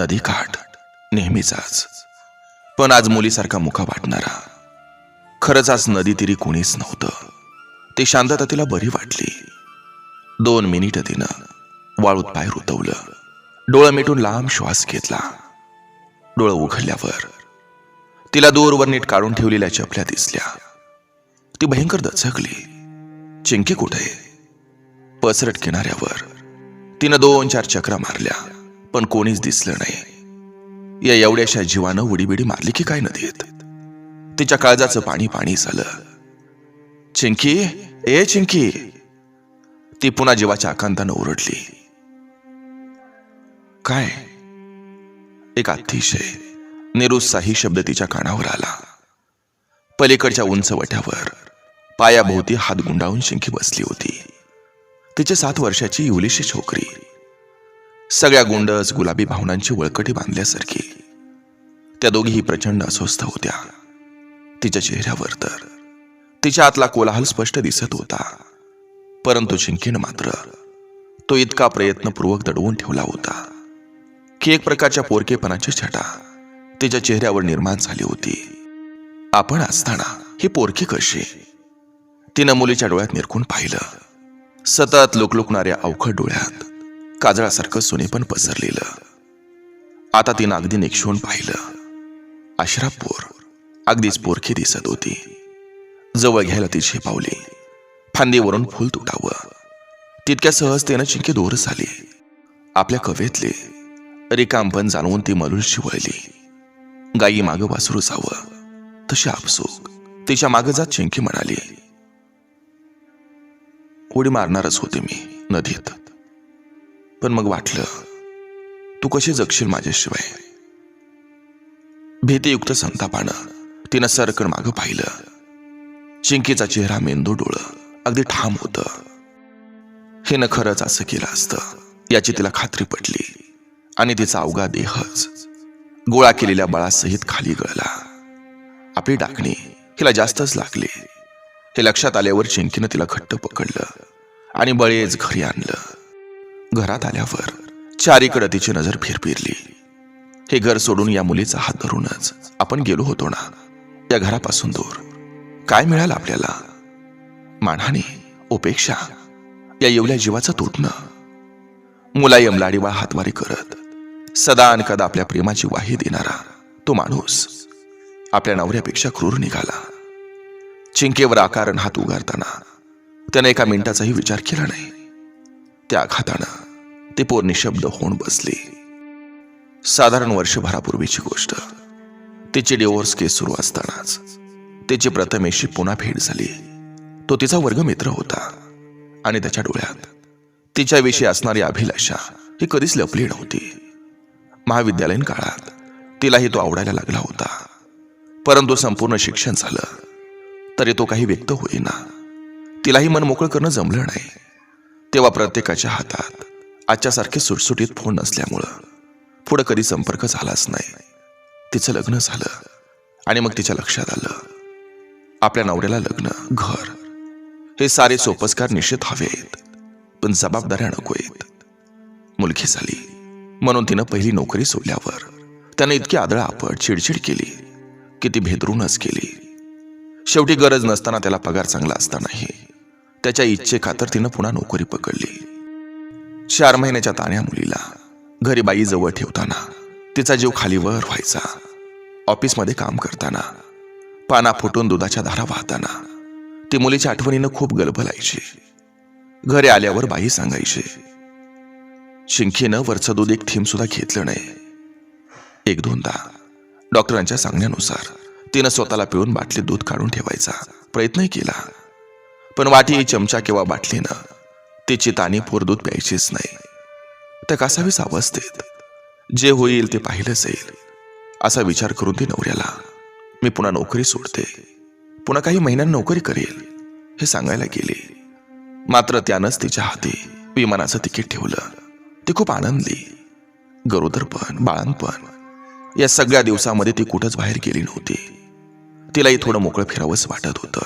नदी काठ नेहमीचाच पण आज मुलीसारखा मुखा वाटणारा. खरंच आज नदी तिरी कोणीच नव्हतं. ती शांतता तिला बरी वाटली. दोन मिनिटं तिनं वाळूत पाय रुतवलं. डोळं मिटून लांब श्वास घेतला. डोळं उघडल्यावर तिला दूरवर नीट काढून ठेवलेल्या चपल्या दिसल्या. ती भयंकर दचकली. चिंकी कुठे? पसरट किनाऱ्यावर. तिनं दोन चार चक्रा मारल्या. पण कोणीच दिसलं नाही. या एवढ्याशा जीवानं उडीबिडी मारली की काय नदीत? तिच्या काळजाचं पाणी पाणी झालं. चिंकी ए चिंकी! ती पुन्हा जीवाच्या आकांतानं ओरडली. काय? एक अतिशय निरुत्साही शब्द तिच्या कानावर आला. पलीकडच्या उंच वट्यावर पायाभोवती हात गुंडाळून शिंकी बसली होती. तिच्या सात वर्षाची युलिशी छोकरी. सगळ्या गुंडस गुलाबी भावनांची वळकटी बांधल्यासारखी. त्या दोघीही प्रचंड अस्वस्थ होत्या. तिच्या चेहऱ्यावर तर तिच्या आतला कोलाहल स्पष्ट दिसत होता. परंतु शिंकीन मात्र तो इतका प्रयत्नपूर्वक दडवून ठेवला होता की एक प्रकारच्या पोरकेपणाची छटा तिच्या चेहऱ्यावर निर्माण झाली होती. आपण असताना ही पोरकी कशी? तिनं मुलीच्या डोळ्यात निरखून पाहिलं. सतत लुकलुकणाऱ्या अवखड डोळ्यात काजळासारखं सुनेपण पसरलेलं. आता तिनं अगदी निक्षून पाहिलं. अशराफ पोर अगदीच पोरखी दिसत होती. जवळ घ्यायला ती पावली फांदीवरून फुल तुटावं. तितक्या सहजतेनं चिंकी दूर झाली. आपल्या कवेतले. रिकामपण जाणवून ती मलूल शिवळली. गायी मागं वासरू जावं. तशी आपसूक. तिच्या मागं जात चिंकी म्हणाली. उडी मारणारच होते मी नदीत. पण मग वाटलं तू कशी जगशील माझ्याशिवाय? भीतीयुक्त संतापानं तिनं सरकण मागं पाहिलं. चिंकीचा चेहरा मेंदू डोळं अगदी ठाम होतं. हिनं खरंच असं केलं असतं याची तिला खात्री पटली. आणि तिचा अवघा देहच गोळा केलेल्या बळासहित खाली गळला. आपली डाकणी हिला जास्तच लागली. हे लक्षात आल्यावर चिंकीनं तिला घट्ट पकडलं आणि बळेच घरी आणलं. घरात आल्यावर चारीकडे तिची नजर फिरफिरली. हे घर सोडून या मुलीचा हात धरूनच आपण गेलो होतो ना? या घरापासून दूर. काय मिळालं आपल्याला? मानहानी उपेक्षा या येवल्या जीवाचं तुटणं. मुलायम लाडीवा हातवारी करत सदा अनकदा आपल्या प्रेमाची वाही देणारा तो माणूस आपल्या नवऱ्यापेक्षा क्रूर निघाला. चिंकेवर आकारण हात उगारताना त्याने एका मिनिटाचाही विचार केला नाही. त्या आघातानं ते पोर निशब्द होऊन बसले. साधारण वर्षभरापूर्वीची गोष्ट. तिची डिवोर्स केस सुरू असतानाच. तिची प्रथमेशी पुन्हा भेट झाली. तो तिचा वर्गमित्र होता. आणि त्याच्या डोळ्यात तिच्याविषयी असणारी अभिलाषा ही कधीच लपली नव्हती. महाविद्यालयीन काळात तिलाही तो आवडायला लागला होता. परंतु संपूर्ण शिक्षण झालं तरी तो काही व्यक्त होईना. तिलाही मन मोकळं करणं जमलं नाही. तेव्हा प्रत्येकाच्या हातात आजच्यासारखे सुटसुटीत फोन नसल्यामुळं पुढं कधी संपर्क झालाच नाही. तिचं लग्न झालं आणि मग तिच्या लक्षात आलं. आपल्या नवऱ्याला लग्न घर हे सारे सोपस्कार निश्चित हवेत पण जबाबदाऱ्या नको आहेत मुलगी झाली म्हणून तिनं पहिली नोकरी सोडल्यावर त्यानं इतकी आदळा आपट चिडचिड केली की ती भेदरूनच केली शेवटी गरज नसताना त्याला पगार चांगला असतानाही त्याच्या इच्छे खातर तिनं पुन्हा नोकरी पकडली. चार महिन्याच्या ताण्या मुलीला घरी बाई जवळ ठेवताना तिचा जीव खालीवर व्हायचा. ऑफिसमध्ये काम करताना पाना फुटून दुधाच्या धारा वाहताना ती मुलीच्या आठवणीनं खूप गलबलायची. घरी आल्यावर बाई सांगायची शिंकीनं वरचं दूध एक थीम सुद्धा घेतलं नाही. एक दोनदा डॉक्टरांच्या सांगण्यानुसार तिनं स्वतःला पिऊन बाटलीत दूध काढून ठेवायचा प्रयत्नही केला. पण वाटी चमचा किंवा बाटलीनं तिची ताणी पोर दूध प्यायचीच नाही. त्या कसावीस अवस्थेत जे होईल ते पाहिलं जाईल असा विचार करून ती नवऱ्याला मी पुन्हा नोकरी सोडते पुन्हा काही महिन्यांनी नोकरी करेल हे सांगायला गेले. मात्र त्यानंच तिच्या हाती विमानाचं तिकीट ठेवलं. ती खूप आनंदली. गरोदरपण बाळणपण या सगळ्या दिवसामध्ये ती कुठंच बाहेर गेली नव्हती. तिलाही थोडं मोकळं फिरावंच वाटत होतं.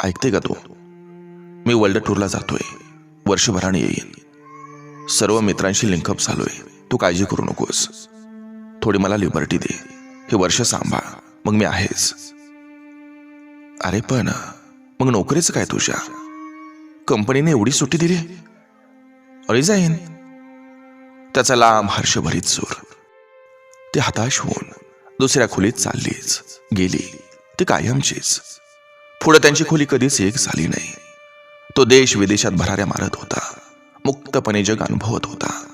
ऐकते का तू? मी वर्ल्ड टूरला जातोय. वर्षभराने येईन. सर्व मित्रांशी लिंकअप झालोय तू काळजी करू नकोस. थोडी मला लिबर्टी दे. हे वर्ष सांभाळ. मग मी आहेच. अरे पण मग नोकरीचं काय तुझ्या? कंपनीने एवढी सुट्टी दिली? अरे जाईन. त्याचा लांब हर्षभरीत सूर. ते हताश होऊन दुसऱ्या खोलीत चाललीच. गेली. ती कायमचीच. पुढे त्यांची खोली कधीच एक झाली नाही. तो देश विदेशात भराऱ्या मारत होता. मुक्तपणे जग अनुभवत होता.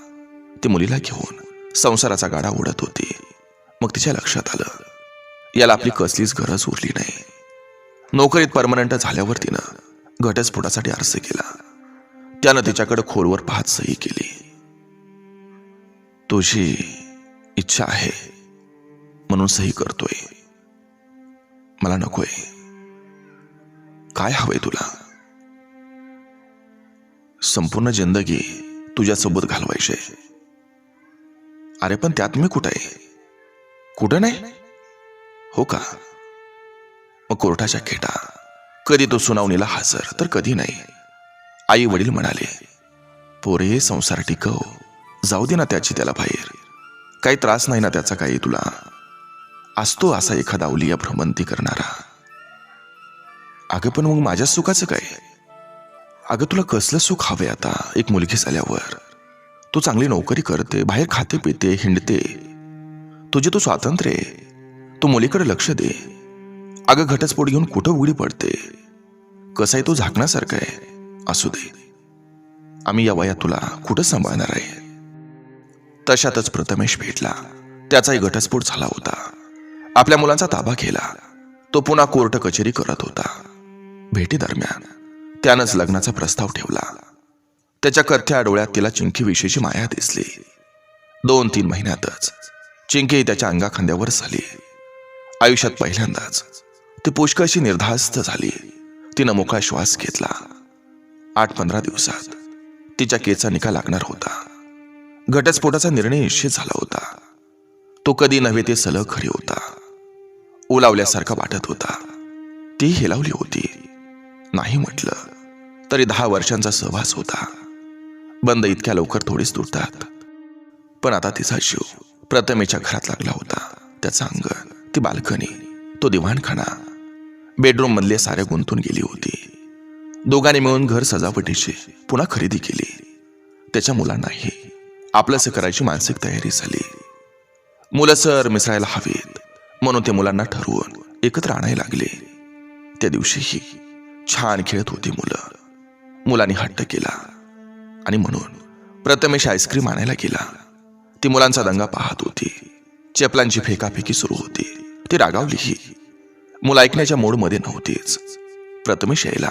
ती मुलीला घेऊन संसाराचा गाडा उडत होती. मग तिच्या लक्षात आलं याला आपली कसलीच गरज उरली नाही. नोकरीत परमनंट झाल्यावर तिनं घटस्फोटासाठी अर्ज केला. त्यानं तिच्याकडे खोलवर पाहत सही केली. तुझी इच्छा आहे म्हणून सही करतोय. मला नकोय. काय हवंय तुला? संपूर्ण जिंदगी तुझ्यासोबत घालवायचे अरे पण त्यात मी कुठं आहे? कुठं नाही? हो का? मग कोर्टाच्या खेटा. कधी तो सुनावणीला हजर तर कधी नाही. आई वडील म्हणाले पोरे संसार टिकव. जाऊ दे ना त्याची त्याला बाहेर. काही त्रास नाही ना त्याचा काही तुला. असतो असा एखादा अवलिया भ्रमंती करणारा. अगं पण मग माझ्या सुखाचं काय? अगं तुला कसलं सुख हवे आता? एक मुलगी झाल्यावर. तू चांगली नोकरी करते बाहेर खाते पिते हिंडते. तुझे तू स्वातंत्र्य आहे. तू मुलीकडे लक्ष दे. अगं घटस्फोट घेऊन कुठं उघडी पडते? कसं आहे तो झाकण्यासारखं आहे. असू दे. आम्ही या वयात तुला कुठं सांभाळणार आहे? तशातच प्रथमेश भेटला. त्याचाही घटस्फोट झाला होता. आपल्या मुलांचा ताबा केला तो पुन्हा कोर्ट कचेरी करत होता. भेटीदरम्यान त्यानंच लग्नाचा प्रस्ताव ठेवला. त्याच्या कथ्या डोळ्यात तिला चिंकीविषयीची माया दिसली. दोन तीन महिन्यातच चिंकी त्याच्या अंगाखांद्यावर झाली आयुष्यात पहिल्यांदाच ती पुष्कळशी निर्धास्त झाली. तिनं मोकळा श्वास घेतला. आठ पंधरा दिवसात तिच्या केचा निकाल लागणार होता. घटस्फोटाचा निर्णय निश्चित झाला होता. तो कधी नव्हे ते सलग खरी होता. ओलावल्यासारखा वाटत होता. ती हेलावली होती. नाही म्हटलं. तरी दहा वर्षांचा सहवास होता. बंद इतक्या लवकर थोडीच तुटतात. पण आता तिचा जीव प्रथमेच्या घरात लागला होता. त्याचं अंगण ती बाल्कनी तो दिवाणखाना बेडरूम मधले सारे गुंतून गेली होती. दोघांनी मिळून घर सजावटीची पुन्हा खरेदी केली. त्याच्या मुलांनाही आपलंसं करायची मानसिक तयारी झाली. मुलं सर मिसळायला हवीत म्हणून ते मुलांना ठरवून एकत्र आणायला लागले. त्या दिवशीही छान खेळत होती मुलं. मुलांनी हट्ट केला. आणि म्हणून प्रथमेश आईस्क्रीम आणायला गेला. ती मुलांचा दंगा पाहत होती. चपलांची फेकाफेकी सुरू होती. ती रागावलीही मुलं ऐकण्याच्या मोडमध्ये नव्हतीच. प्रथमेश यायला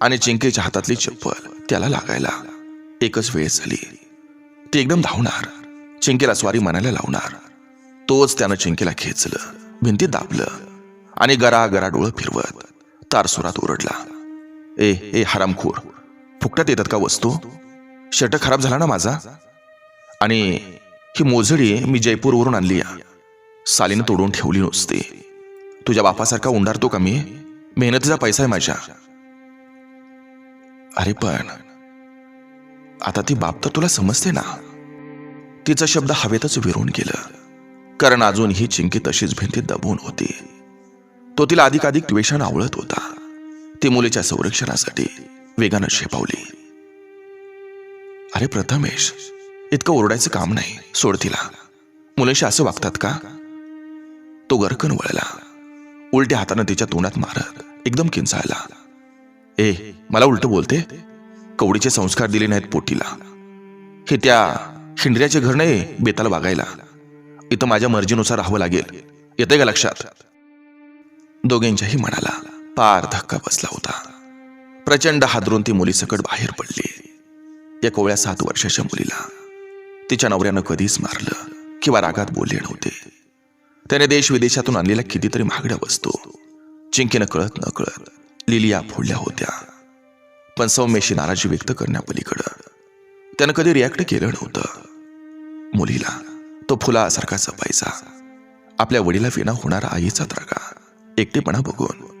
आणि चिंकेच्या हातातली चप्पल त्याला लागायला. एकच वेळ झाली. ती एकदम धावणार. चिंकेला स्वारी म्हणायला लावणार. तोच त्यानं चिंकेला खेचलं. भिंतीत दाबलं. आणि गरा गरा डोळं फिरवत. तारसुरात ओरडला. ए ए हरामखोर फुकटात येतात का वस्तू? शर्ट खराब झाला ना माझा? आणि ही मोजडी मी जयपूरवरून आणली या. सालीनं तोडून ठेवली नुसती. तुझ्या बापासारखा उंडारतो का मी? मेहनतीचा पैसा आहे माझ्या. अरे पण आता ती बाप तर तुला समजते ना. तिचा शब्द हवेतच विरून गेलं. कारण अजून ही चिंकी तशीच भिंतीत दबून होती. तो तिला अधिकाधिक द्वेषानं आवळत होता. ती मुलीच्या संरक्षणासाठी वेगानं शेपावली. अरे प्रथमेश इतकं ओरडायचं काम नाही सोड तिला. मुलींशी असं वागतात का? तो गरकन वळला. उलट्या हातानं तिच्या तोंडात मारत एकदम किंचाळला. ए मला उलट बोलते? कवडीचे संस्कार दिले नाहीत पोटीला. हे त्या शिंडऱ्याचे घर नाही बेताला वागायला. इथं माझ्या मर्जीनुसार राहावं लागेल. येते का लक्षात? दोघींच्याही मनाला पार धक्का बसला होता. प्रचंड हादरून ती मुलीसकट बाहेर पडली. या कोवळ्या सात वर्षाच्या मुलीला तिच्या नवऱ्यानं कधीच मारलं किंवा रागात बोलले नव्हते. त्याने देश विदेशातून आणलेल्या कितीतरी महागड्या वस्तू चिंकीनं कळत न कळत लिलिया फोडल्या होत्या. पण सौम्यशी नाराजी व्यक्त करण्यापलीकडं त्यानं कधी रिॲक्ट केलं नव्हतं. मुलीला तो फुलासारखा जपायचा. आपल्या वडीला विना होणारा आईचा त्रागा. एकटेपणा बघून.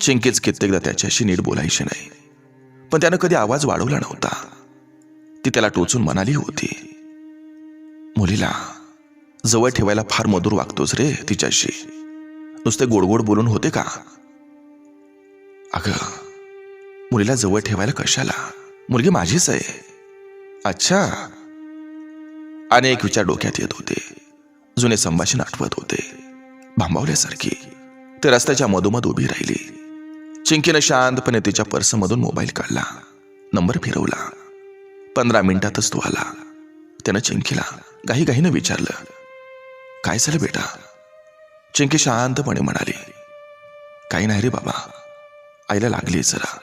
चिंकीच कित्येकदा त्याच्याशी नीट बोलायची नाही. पण त्यानं कधी आवाज वाढवला नव्हता. ती त्याला टोचून म्हणाली होती मुलीला जवळ ठेवायला फार मधुर वागतोच रे तिच्याशी. नुसते गोडगोड बोलून होते का? अगं मुलीला जवळ ठेवायला कशाला? मुलगी माझीच आहे. अच्छा. अनेक विचार डोक्यात येत होते. जुने संभाषण आठवत होते. भांबावल्यासारखी. ते रस्त्याच्या मधोमध उभी राहिली. चिंकीनं शांतपणे तिच्या पर्समधून मोबाईल काढला. नंबर फिरवला. पंधरा मिनिटातच तो आला. त्यानं चिंकीला काही काहीनं विचारलं काय झालं बेटा? चिंकी शांतपणे म्हणाली काही नाही रे बाबा. आईला लागली जरा.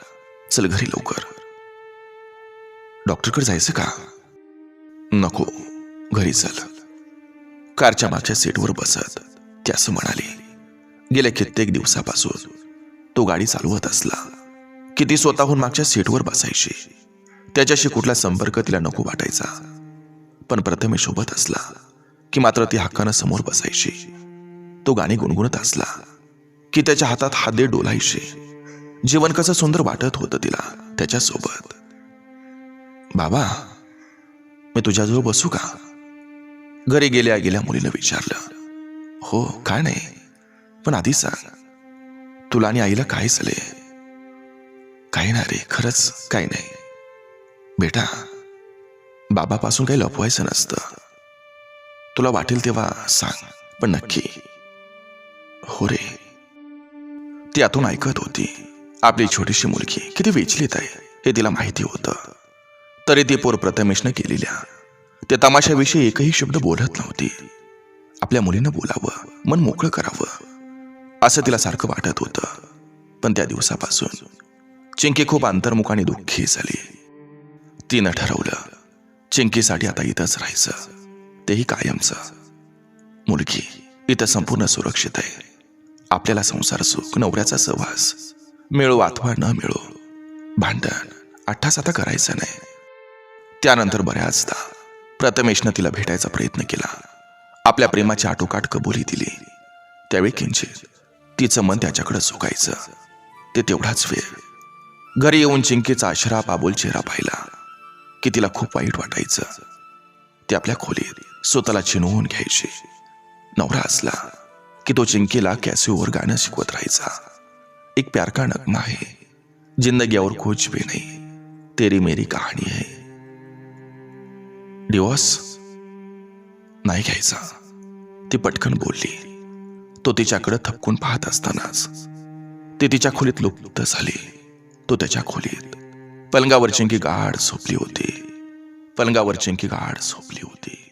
चल घरी लवकर. डॉक्टरकडे जायचं का? नको. घरी चल. कारच्या मागच्या सीटवर बसत. ती असं म्हणाली गेल्या कित्येक दिवसापासून तो गाडी चालवत असला की ती स्वतःहून मागच्या सीटवर बसायची. त्याच्याशी कुठला संपर्क तिला नको वाटायचा. पण प्रथमे सोबत असला की मात्र ती हक्कानं समोर बसायची. तो गाणी गुणगुणत असला की त्याच्या हातात हात दे डोलायचे. जीवन कसं सुंदर वाटत होतं तिला त्याच्यासोबत. बाबा मी तुझ्याजवळ बसू का? घरी गेल्या गेल्या मुलीनं विचारलं. हो काय नाही? पण आधी सांग. तुला आणि आईला काय झाले? काही नाही रे खरंच काही नाही. बेटा बाबापासून काही लपवायचं नसतं. तुला वाटेल तेव्हा सांग पण नक्की. हो रे. ती आतून ऐकत होती. आपली छोटीशी मुलगी किती विचलित आहे हे तिला माहिती होतं. तरी ती पोर प्रथमेशनं केलेल्या त्या तमाशाविषयी एकही शब्द बोलत नव्हती. आपल्या मुलीनं बोलावं मन मोकळं करावं. असं तिला सारखं वाटत होतं. पण त्या दिवसापासून चिंकी खूप अंतर्मुख आणि दुःखी झाली. तिनं ठरवलं चिंकीसाठी आता इथंच राहायचं. तेही कायमचं. मुलगी इथं संपूर्ण सुरक्षित आहे. आपल्याला संसार सुख नवऱ्याचा सहवास मिळो अथवा न मिळो भांडण अठ्ठास आता करायचं नाही. त्यानंतर बऱ्याचदा प्रथमेशनं तिला भेटायचा प्रयत्न केला. आपल्या प्रेमाची आटोकाट कबुली दिली. त्यावेळी किंचित तिचं मन त्याच्याकडे झुकायचं ते तेवढाच वेळ. घरी येऊन चिंकीचा आशरा बाबूल चेहरा पाहिला. की तिला खूप वाईट वाटायचं. ती आपल्या खोलीत स्वतःला चिनवून घ्यायची. नवरा असला की तो चिंकीला कॅसिओवर गाणं शिकवत राहायचा. एक प्यार का नगमा आहे. जिंदगी और कुछ भी नाही. तेरी मेरी कहाणी आहे. डिवॉर्स नाही घ्यायचा. ती पटकन बोलली. तो तिच्याकडे थपकून पाहत असतानाच. ती तिच्या खोलीत लुप्त झाली. तो त्याच्या खोलीत पलंगावर चिंकी गाढ झोपली होती. पलंगावर चिंकी गाढ झोपली होती.